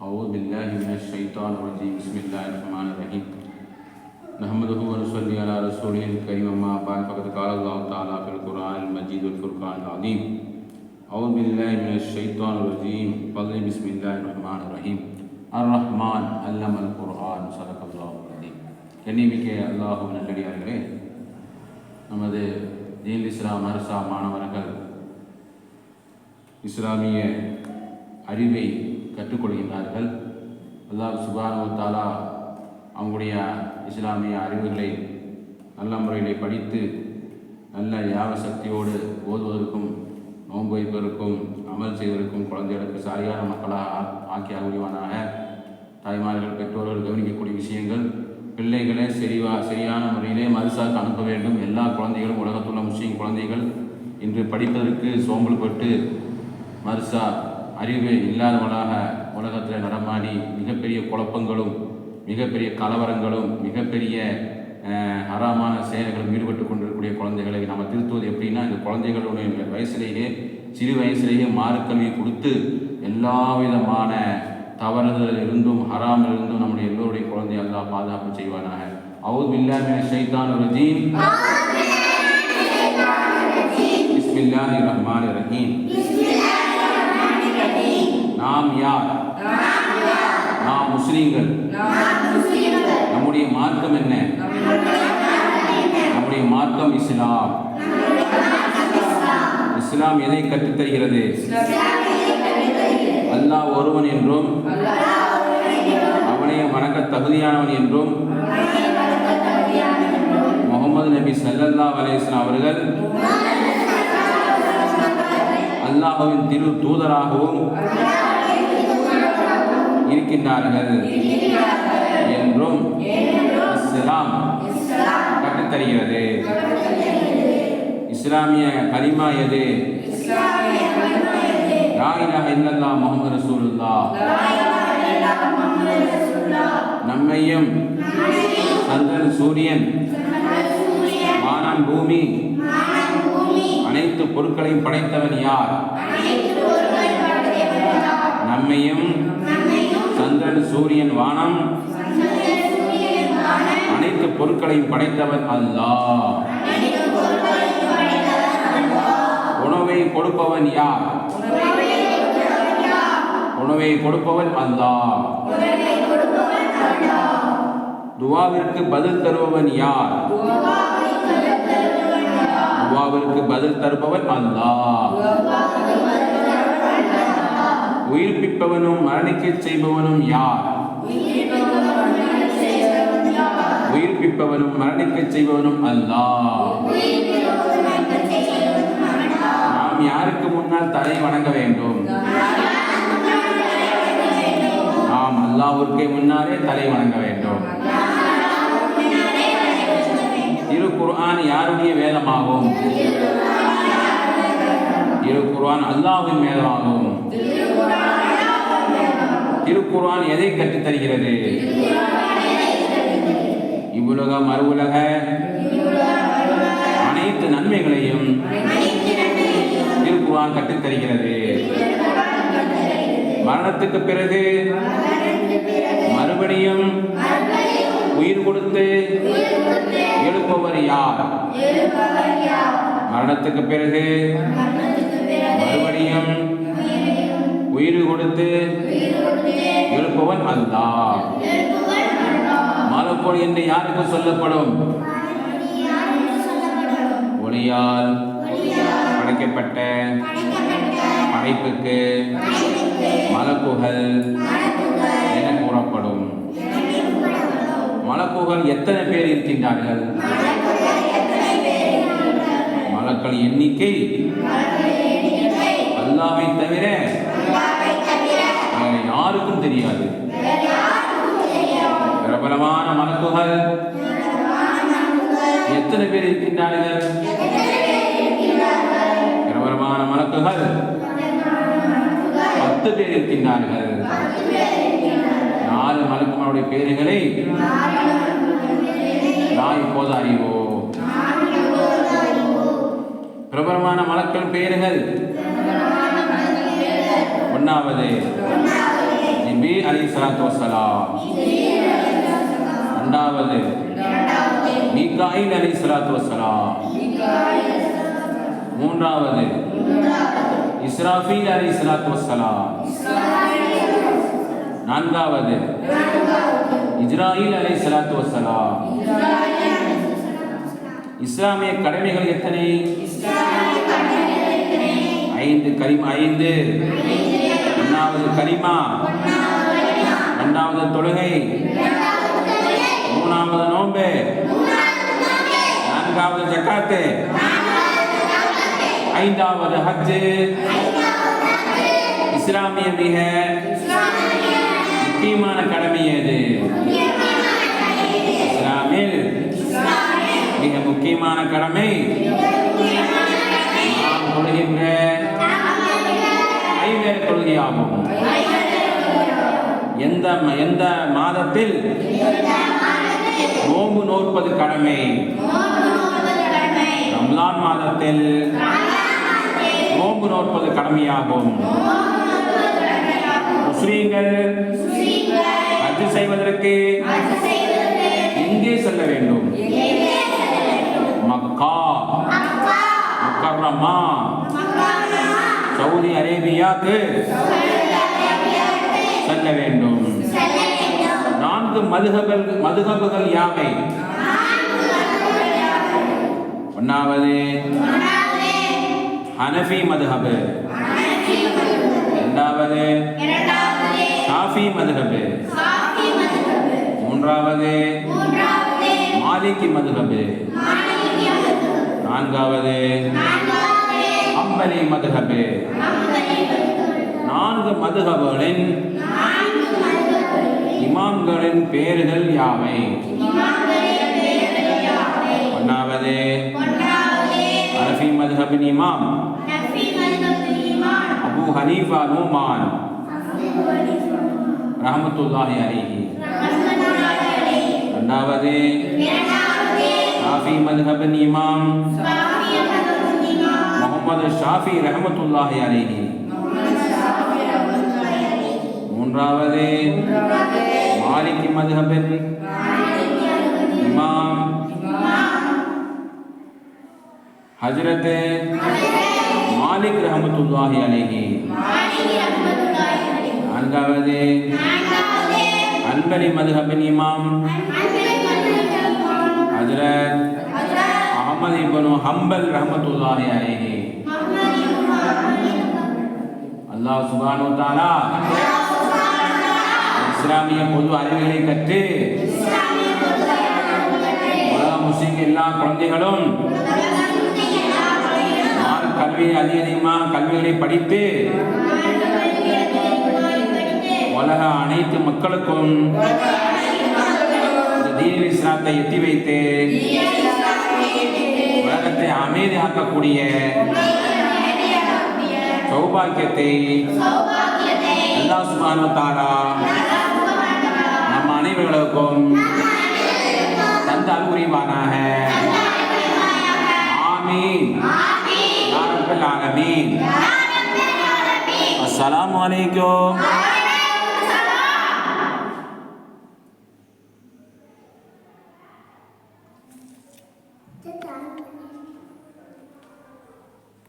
أعوذ بالله من الشيطان الرجيم بسم الله الرحمن الرحيم نحمده ونصلي على رسوله الكريم أما بعد فقد قال الله تعالى في القرآن المجيد والفرقان العظيم أعوذ بالله من الشيطان الرجيم فضل بسم الله الرحمن الرحيم الرحمن علم القرآن صدق الله العظيم கண்ணியமிக்க அல்லாஹு நல்லடியார்களே நமது தீன் இஸ்லாம் அரசா மாணவர்கள் இஸ்லாமிய அறிவை கற்றுக்கொள்கின்றார்கள். அல்லாஹ் சுபானு தாலா அவங்களுடைய இஸ்லாமிய அறிவுகளை நல்ல முறையிலே படித்து நல்ல யாக சக்தியோடு ஓதுவதற்கும் நோன்பு வைப்பதற்கும் அமல் செய்வதற்கும் குழந்தைகளுக்கு சரியான மக்களாக ஆ- ஆக்கி அருள்வானாக தாய்மார்கள் பெற்றோர்கள் கவனிக்கக்கூடிய விஷயங்கள் பிள்ளைகளை சரிவா சரியான முறையிலே மதுசாக்கு அனுப்ப வேண்டும். எல்லா குழந்தைகளும் உலகத்துள்ள முஸ்லீம் குழந்தைகள் இன்று படிப்பதற்கு சோம்பல் பட்டு அறிவு இல்லாதவனாக உலகத்தில் நடமாடி மிகப்பெரிய குழப்பங்களும் மிகப்பெரிய கலவரங்களும் மிகப்பெரிய அஹ், ஹராமான செயல்களும் ஈடுபட்டு கொண்டிருக்கக்கூடிய குழந்தைகளை நம்ம திருத்துவது எப்படின்னா இந்த குழந்தைகளுடைய வயசுலேயே சிறு வயசுலேயே மார்க்கல்வி கொடுத்து எல்லா விதமான தவறுதலில் இருந்தும் ஹராமில் இருந்தும் நம்முடைய எல்லோருடைய குழந்தை அல்லாஹ் பாதுகாப்பு செய்வானாக. அவுது பில்லாஹி ஷைத்தான் ரஜீம். பிஸ்மில்லாஹி ரஹ்மான் ரஹீம். நாம் யார்? நாம் முஸ்லீம்கள். நம்முடைய மார்க்கம் என்ன? நம்முடைய மார்க்கம் இஸ்லாம். இஸ்லாம் எதை கற்றுத் தருகிறது அல்லாஹ் ஒருவன் என்றும் அவனை வணங்க தகுதியானவன் என்றும் முகமது நபி சல்லல்லா அலைஹி அவர்கள் அல்லாஹுவின் திரு தூதராகவும் இருக்கின்றார்கள் என்றும் இஸ்லாம் கற்றுத்தருகிறது. இஸ்லாமிய கலிமா எது? லா இலாஹ இல்லல்லாஹ் முஹம்மது ரசூலுல்லாஹ். நம்மையும் சந்திரன் சூரியன் வானம் பூமி அனைத்து பொருட்களையும் படைத்தவன் யார்? நம்மையும் சந்திரன் சூரியன் வானம். அனைத்து பொருட்களையும் படைத்தவன் அல்லாஹ். உணவை கொடுப்பவன் யார்? உணவை கொடுப்பவன் அல்லாஹ். துவாவிற்கு பதில் தருபவன் யார்? துவாவிற்கு பதில் தருபவன் அல்லாஹ். உயிர்ப்பிப்பவனும் மரணிக்கச் செய்பவனும் யார்? உயிர்ப்பிப்பவனும் மரணிக்கச் செய்பவனும் அல்லாஹ் நாம் யாருக்கு முன்னால் தலை வணங்க வேண்டும்? நாம் அல்லாஹ்விற்கு முன்னாலே தலை வணங்க வேண்டும். திரு குர்ஆன் யாருடைய வேதமாகும்? திரு குர்ஆன் அல்லாஹ்வின் வேதமாகும் திருக்குர்ஆன் எதை கற்றுத் தருகிறது இவ்வுலக மறுவுலக அனைத்து நன்மைகளையும் திருக்குர்ஆன் கற்றுத் தருகிறது மரணத்துக்கு பிறகு மறுபடியும் உயிர் கொடுத்து எழுப்பவர் யார்? மரணத்துக்கு பிறகு மறுபடியும் உயிர் கொடுத்து எழுப்பவன் அல்லாஹ். மலக்கோள் என்று யாருக்கு சொல்லப்படும்? ஒளியால் படைக்கப்பட்ட படைப்புக்கு மலக்குகள் என கூறப்படும். மலக்குகள் எத்தனை பேர் இருக்கின்றார்கள்? மலக்கள் எண்ணிக்கை அல்லாவை தவிர வேற யாருக்கும் தெரியாது. பிரபலமான மலக்குகள் எத்தனை பேர் இருக்கின்றார்கள்? பிரபலமான மலக்குகள் பத்து பேர் இருக்கின்றார்கள். நாலு மலக்குமாருடைய பேருகளை நான் இப்போது அறிவோம் பிரபலமான மலக்கள் பெயர்கள்? ஒன்றாவது நபி அலி சலாத்து வசலாம் ரெண்டாவது மீகாயில் அலி சலாத்து வசலாம் மூன்றாவது இஸ்ராஃபீல் அலி சலாத்து வசலாம் நான்காவது இஸ்ராயில் அலை சலாத்து வசலாம் இஸ்லாமிய கடமைகள் எத்தனை? ஐந்து கரிமா ஐந்து. ஒன்றாவது கரிமா. ரெண்டாவது தொழுகை. மூணாவது நோன்பு. நான்காவது ஜக்காத்து. ஐந்தாவது ஹஜ்ஜு. இஸ்லாமிய மிக முக்கியமான கடமை எது இஸ்லாமில் மிக முக்கியமான கடமை ஐவேறு எந்த எந்த மாதத்தில்? நோன்பு நோற்பது கடமை. ரம்லான் மாதத்தில் நோன்பு நோற்பது கடமையாகும். முஸ்லீம்கள் ஹஜ் செய்வதற்கு எங்கே செல்ல வேண்டும்? மக்கா மக்கரமா சவுதி அரேபியாக்கு செல்ல வேண்டும். நான்கு மதுகபல் மதுகபுகள் யாவை? ஒன்னாவது ஹனஃபி மதுஹபு இரண்டாவது ஷாஃபி மதுஹபு மூன்றாவது மாலிகி மதுஹபு நான்காவது அம்பலி மதுஹபு நான்கு மதுஹபுகளின் இமாம்களின் பெயர்கள் யாவை? ஒன்னாவது அரபி மதுஹபின் இமாம். Abu Hanifa Numan. ரஹமத்துல்லாஹி அலைஹி. இரண்டாவது ஷாஃபி மதுஹபின் இமாம். முகமது ஷாஃபி ரஹமத்துல்லாஹி அலைஹி. மூன்றாவது மாலிக் மதுஹபின். இமாம். ஹஜரத் மாலிக் ரஹமத்துல்லாஹி அலைஹி. நான்காவது அன்பரி மதுஹபின் இமாம். ஹஜரத் அஹமது இபனு ஹம்பல் ரஹமத்துல்லாஹி அலைஹி. அல்லாஹ் சுப்ஹானஹு தாலா இஸ்லாமிய பொது அறிவுகளை கற்று உலக முஸ்லிம் எல்லா குழந்தைகளும் கல்வியை கல்வி அதிக அதிகமாக கல்விகளை படித்து உலக அனைத்து மக்களுக்கும் இந்த இஸ்லாத்தை எத்தி வைத்து உலகத்தை அமைதியாக்கக்கூடிய சௌபாக்கியத்தை அல்லாஹ் சுப்ஹானஹு வ தஆலா நம்ம அனைவர்களுக்கும் தந்த அல்புரிவானாக ஆமீன் யா ரப்பல் ஆலமீன் அஸ்ஸலாமு அலைக்கும்